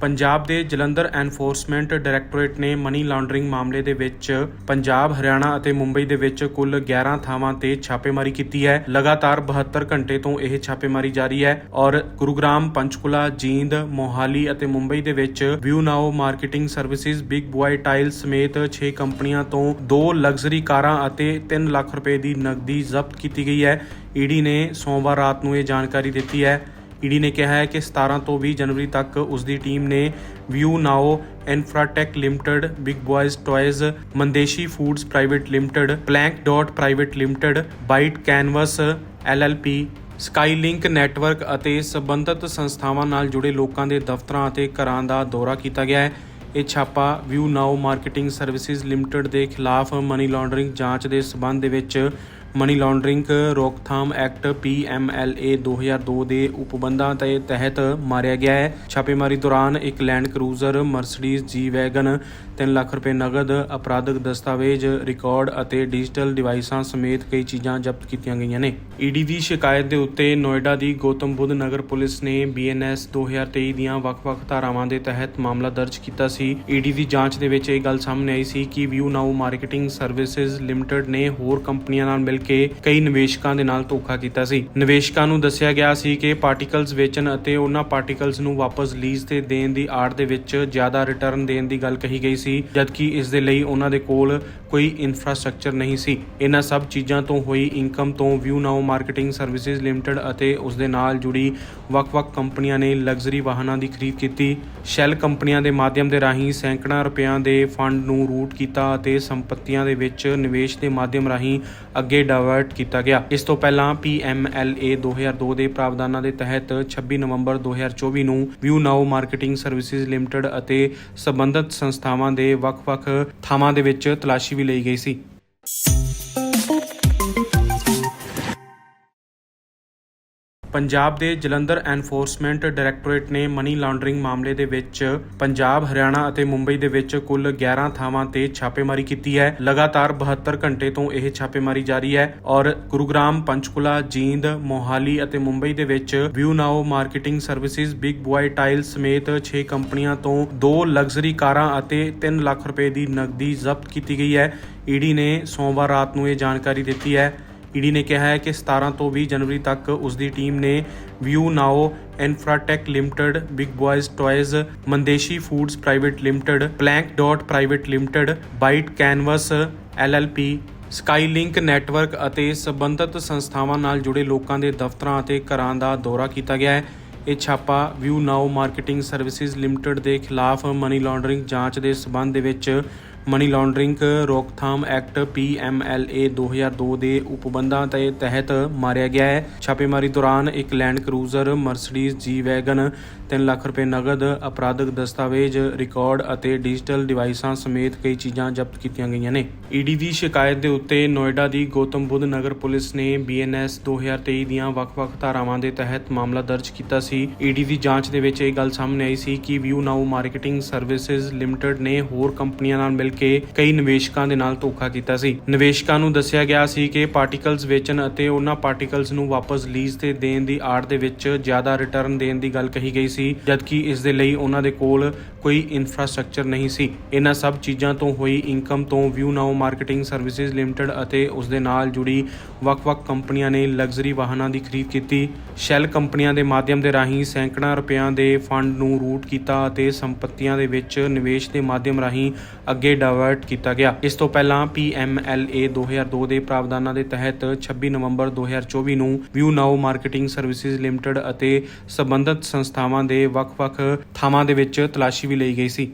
ਪੰਜਾਬ ਦੇ Jalandhar enforcement directorate ਨੇ money laundering ਮਾਮਲੇ ਦੇ ਵਿੱਚ ਪੰਜਾਬ, ਹਰਿਆਣਾ ਅਤੇ ਮੁੰਬਈ ਦੇ ਵਿੱਚ ਕੁੱਲ 11 ਥਾਵਾਂ ਤੇ ਛਾਪੇਮਾਰੀ ਕੀਤੀ ਹੈ। ਲਗਾਤਾਰ 72 ਘੰਟੇ ਤੋਂ ਇਹ ਛਾਪੇਮਾਰੀ ਜਾਰੀ ਹੈ ਔਰ ਗੁਰੂਗ੍ਰਾਮ, ਪੰਚਕੁਲਾ, ਜੀਂਦ, ਮੋਹਾਲੀ ਅਤੇ ਮੁੰਬਈ ਦੇ ਵਿੱਚ view now marketing services, big boy tile ਸਮੇਤ 6 ਕੰਪਨੀਆਂ ਤੋਂ ਦੋ ਲਗਜ਼ਰੀ ਕਾਰਾਂ ਅਤੇ 3 ਲੱਖ ਰੁਪਏ ਦੀ ਨਕਦੀ ਜ਼ਬਤ ਕੀਤੀ ਗਈ ਹੈ। ਈਡੀ ਨੇ ਸੋਮਵਾਰ ਰਾਤ ਨੂੰ ਇਹ ਜਾਣਕਾਰੀ ਦਿੱਤੀ ਹੈ। ਈਡੀ ਨੇ ਕਿਹਾ ਹੈ ਕਿ 17 ਤੋਂ 20 ਜਨਵਰੀ ਤੱਕ ਉਸ ਦੀ ਟੀਮ ਨੇ view now infratech limited, big boys toys, Mandeshi foods private limited blank dot private limited, byte canvas, LLP, skylink network ਅਤੇ ਸੰਬੰਧਿਤ ਸੰਸਥਾਵਾਂ ਨਾਲ ਜੁੜੇ ਲੋਕਾਂ ਦੇ ਦਫ਼ਤਰਾਂ ਅਤੇ ਘਰਾਂ ਦਾ ਦੌਰਾ ਕੀਤਾ ਗਿਆ ਹੈ। ਇਹ ਛਾਪਾ View Now marketing services limited ਦੇ ਖਿਲਾਫ ਮਨੀ ਲਾਂਡਰਿੰਗ ਜਾਂਚ ਦੇ ਸਬੰਧ ਦੇ ਵਿੱਚ ਮਨੀ ਲਾਂਡਰਿੰਗ, ਰੋਕਥਾਮ ਐਕਟ PMLA 2002 ਦੇ ਉਪਬੰਧਾਂ ਦੇ ਤਹਿਤ ਮਾਰਿਆ ਗਿਆ ਹੈ। ਛਾਪੇਮਾਰੀ ਦੌਰਾਨ ਇੱਕ Land Cruiser, Mercedes, G Wagon 3 lakh ਰੁਪਏ ਨਗਦ, ਅਪਰਾਧਿਕ ਦਸਤਾਵੇਜ਼, ਰਿਕਾਰਡ ਅਤੇ ਡਿਜੀਟਲ ਡਿਵਾਈਸਾਂ ਸਮੇਤ ਕਈ ਚੀਜ਼ਾਂ ਜ਼ਬਤ ਕੀਤੀਆਂ ਗਈਆਂ ਨੇ। ਈਡੀ ਦੀ ਸ਼ਿਕਾਇਤ ਦੇ ਉੱਤੇ ਨੋਇਡਾ ਦੀ ਗੌਤਮ ਬੁੱਧ ਨਗਰ ਪੁਲਿਸ ਨੇ BNS 2023 ਦੀਆਂ ਵੱਖ-ਵੱਖ ਧਾਰਾਵਾਂ ਦੇ ਤਹਿਤ ਮਾਮਲਾ ਦਰਜ ਕੀਤਾ ਸੀ। ਈਡੀ ਦੀ ਜਾਂਚ ਦੇ ਵਿੱਚ ਇਹ ਗੱਲ ਸਾਹਮਣੇ ਆਈ ਸੀ ਕਿ view now marketing services limited ਨੇ ਹੋਰ ਕੰਪਨੀਆਂ ਨਾਲ ਮਿਲ ਕੇ ਕਈ ਨਿਵੇਸ਼ਕਾਂ ਦੇ ਨਾਲ ਧੋਖਾ ਕੀਤਾ ਸੀ। ਨਿਵੇਸ਼ਕਾਂ ਨੂੰ ਦੱਸਿਆ ਗਿਆ ਸੀ ਕਿ ਪਾਰਟੀਕਲਸ ਵੇਚਣ ਅਤੇ ਉਹਨਾਂ ਪਾਰਟੀਕਲਸ ਨੂੰ ਵਾਪਸ ਲੀਜ਼ ਤੇ ਦੇਣ ਦੀ ਆੜ ਦੇ ਵਿੱਚ ਜ਼ਿਆਦਾ ਰਿਟਰਨ ਦੇਣ ਦੀ ਗੱਲ ਕਹੀ ਗਈ ਸੀ, ਜਦਕਿ ਇਸ ਦੇ ਲਈ ਉਹਨਾਂ ਦੇ ਕੋਲ ਕੋਈ ਇਨਫਰਾਸਟ੍ਰਕਚਰ ਨਹੀਂ ਸੀ। ਇਹਨਾਂ ਸਭ ਚੀਜ਼ਾਂ ਤੋਂ ਹੋਈ ਇਨਕਮ ਤੋਂ view now marketing services limited ਅਤੇ ਉਸ ਦੇ ਨਾਲ ਜੁੜੀ ਵੱਖ-ਵੱਖ ਕੰਪਨੀਆਂ ਨੇ ਲਗਜ਼ਰੀ ਵਾਹਨਾਂ ਦੀ ਖਰੀਦ ਕੀਤੀ। ਸ਼ੈਲ ਕੰਪਨੀਆਂ ਦੇ ਮਾਧਿਅਮ ਦੇ ਰਾਹੀਂ ਸੈਂਕੜਾਂ ਰੁਪਇਆਂ ਦੇ ਫੰਡ ਨੂੰ ਰੂਟ ਕੀਤਾ ਅਤੇ ਸੰਪਤੀਆਂ ਦੇ ਵਿੱਚ ਨਿਵੇਸ਼ ਦੇ ਮਾਧਿਅਮ ਰਾਹੀਂ ਅੱਗੇ ਡਾਇਵਰਟ ਕੀਤਾ ਗਿਆ। ਇਸ ਤੋਂ ਪਹਿਲਾਂ PMLA 2002 ਦੇ ਪ੍ਰਾਵਧਾਨਾਂ ਦੇ ਤਹਿਤ 26 ਨਵੰਬਰ 2024 ਨੂੰ view now marketing services limited ਅਤੇ ਸੰਬੰਧਿਤ ਸੰਸਥਾਵਾਂ ਦੇ ਵੱਖ-ਵੱਖ ਥਾਵਾਂ ਦੇ ਵਿੱਚ ਤਲਾਸ਼ੀ ਵੀ ਲਈ ਗਈ ਸੀ। ਪੰਜਾਬ ਦੇ ਜਲੰਧਰ ਐਨਫੋਰਸਮੈਂਟ ਡਾਇਰੈਕਟੋਰੇਟ ਨੇ ਮਨੀ ਲਾਂਡਰਿੰਗ ਮਾਮਲੇ ਦੇ ਵਿੱਚ ਪੰਜਾਬ, ਹਰਿਆਣਾ ਅਤੇ ਮੁੰਬਈ ਦੇ ਵਿੱਚ ਕੁੱਲ 11 ਥਾਵਾਂ ਤੇ ਛਾਪੇਮਾਰੀ ਕੀਤੀ ਹੈ। ਲਗਾਤਾਰ 72 ਘੰਟੇ ਤੋਂ ਇਹ ਛਾਪੇਮਾਰੀ ਜਾਰੀ ਹੈ ਔਰ ਗੁਰੂਗ੍ਰਾਮ, ਪੰਚਕੁਲਾ, ਜੀਂਦ, ਮੋਹਾਲੀ ਅਤੇ ਮੁੰਬਈ ਦੇ ਵਿੱਚ view now marketing services, big boy tile ਸਮੇਤ 6 ਕੰਪਨੀਆਂ ਤੋਂ ਦੋ ਲਗਜ਼ਰੀ ਕਾਰਾਂ ਅਤੇ 3 ਲੱਖ ਰੁਪਏ ਦੀ ਨਕਦੀ ਜ਼ਬਤ ਕੀਤੀ ਗਈ ਹੈ। ਈਡੀ ਨੇ ਸੋਮਵਾਰ ਰਾਤ ਨੂੰ ਇਹ ਜਾਣਕਾਰੀ ਦਿੱਤੀ ਹੈ। ਈਡੀ ਨੇ ਕਿਹਾ ਹੈ ਕਿ 17 ਤੋਂ 20 ਜਨਵਰੀ ਤੱਕ ਉਸ ਦੀ ਟੀਮ ਨੇ view now infratech limited, big boys toys, Mandeshi foods private limited blank dot private limited, byte canvas, LLP, skylink network ਅਤੇ ਸੰਬੰਧਿਤ ਸੰਸਥਾਵਾਂ ਨਾਲ ਜੁੜੇ ਲੋਕਾਂ ਦੇ ਦਫ਼ਤਰਾਂ ਅਤੇ ਘਰਾਂ ਦਾ ਦੌਰਾ ਕੀਤਾ ਗਿਆ ਹੈ। ਇਹ ਛਾਪਾ View Now marketing services limited ਦੇ ਖਿਲਾਫ ਮਨੀ ਲਾਂਡਰਿੰਗ ਜਾਂਚ ਦੇ ਸਬੰਧ ਦੇ ਵਿੱਚ ਮਨੀ ਲਾਂਡਰਿੰਗ, ਰੋਕਥਾਮ ਐਕਟ PMLA 2002 ਦੇ ਉਪਬੰਧਾਂ ਦੇ ਤਹਿਤ ਮਾਰਿਆ ਗਿਆ ਹੈ। ਛਾਪੇਮਾਰੀ ਦੌਰਾਨ ਇੱਕ Land Cruiser, Mercedes, G Wagon 3 lakh ਰੁਪਏ ਨਗਦ, ਅਪਰਾਧਿਕ ਦਸਤਾਵੇਜ਼, ਰਿਕਾਰਡ ਅਤੇ ਡਿਜੀਟਲ ਡਿਵਾਈਸਾਂ ਸਮੇਤ ਕਈ ਚੀਜ਼ਾਂ ਜ਼ਬਤ ਕੀਤੀਆਂ ਗਈਆਂ ਨੇ। ਈਡੀ ਦੀ ਸ਼ਿਕਾਇਤ ਦੇ ਉੱਤੇ ਨੋਇਡਾ ਦੀ ਗੌਤਮ ਬੁੱਧ ਨਗਰ ਪੁਲਿਸ ਨੇ BNS 2023 ਦੀਆਂ ਵੱਖ-ਵੱਖ ਧਾਰਾਵਾਂ ਦੇ ਤਹਿਤ ਮਾਮਲਾ ਦਰਜ ਕੀਤਾ ਸੀ। ਈਡੀ ਦੀ ਜਾਂਚ ਦੇ ਵਿੱਚ ਇਹ ਗੱਲ ਸਾਹਮਣੇ ਆਈ ਸੀ ਕਿ view now marketing services limited ਨੇ ਹੋਰ ਕੰਪਨੀਆਂ ਨਾਲ ਮਿਲ ਕੇ ਕਈ ਨਿਵੇਸ਼ਕਾਂ ਦੇ ਨਾਲ ਧੋਖਾ ਕੀਤਾ ਸੀ। ਨਿਵੇਸ਼ਕਾਂ ਨੂੰ ਦੱਸਿਆ ਗਿਆ ਸੀ ਕਿ ਪਾਰਟੀਕਲਸ ਵੇਚਣ ਅਤੇ ਉਹਨਾਂ ਪਾਰਟੀਕਲਸ ਨੂੰ ਵਾਪਸ ਲੀਜ਼ ਤੇ ਦੇਣ ਦੀ ਆੜ ਦੇ ਵਿੱਚ ਜ਼ਿਆਦਾ ਰਿਟਰਨ ਦੇਣ ਦੀ ਗੱਲ ਕਹੀ ਗਈ ਸੀ, ਜਦਕਿ ਇਸ ਦੇ ਲਈ ਉਹਨਾਂ ਦੇ ਕੋਲ ਕੋਈ ਇਨਫਰਾਸਟ੍ਰਕਚਰ ਨਹੀਂ ਸੀ। ਇਹਨਾਂ ਸਭ ਚੀਜ਼ਾਂ ਤੋਂ ਹੋਈ ਇਨਕਮ ਤੋਂ view now marketing services limited ਅਤੇ ਉਸ ਦੇ ਨਾਲ ਜੁੜੀ ਵੱਖ-ਵੱਖ ਕੰਪਨੀਆਂ ਨੇ ਲਗਜ਼ਰੀ ਵਾਹਨਾਂ ਦੀ ਖਰੀਦ ਕੀਤੀ। ਸ਼ੈਲ ਕੰਪਨੀਆਂ ਦੇ ਮਾਧਿਅਮ ਦੇ ਰਾਹੀਂ ਸੈਂਕੜਾਂ ਰੁਪਇਆਂ ਦੇ ਫੰਡ ਨੂੰ ਰੂਟ ਕੀਤਾ ਅਤੇ ਸੰਪਤੀਆਂ ਦੇ ਵਿੱਚ ਨਿਵੇਸ਼ ਦੇ ਮਾਧਿਅਮ ਰਾਹੀਂ ਅੱਗੇ ਡਾਇਵਰਟ ਕੀਤਾ ਗਿਆ। ਇਸ ਤੋਂ ਪਹਿਲਾਂ PMLA 2002 ਦੇ ਪ੍ਰਾਵਧਾਨਾਂ ਦੇ ਤਹਿਤ 26 ਨਵੰਬਰ 2024 ਨੂੰ view now marketing services limited ਅਤੇ ਸੰਬੰਧਿਤ ਸੰਸਥਾਵਾਂ ਦੇ ਵੱਖ-ਵੱਖ ਥਾਵਾਂ ਦੇ ਵਿੱਚ ਤਲਾਸ਼ੀ ਵੀ ਲਈ ਗਈ ਸੀ।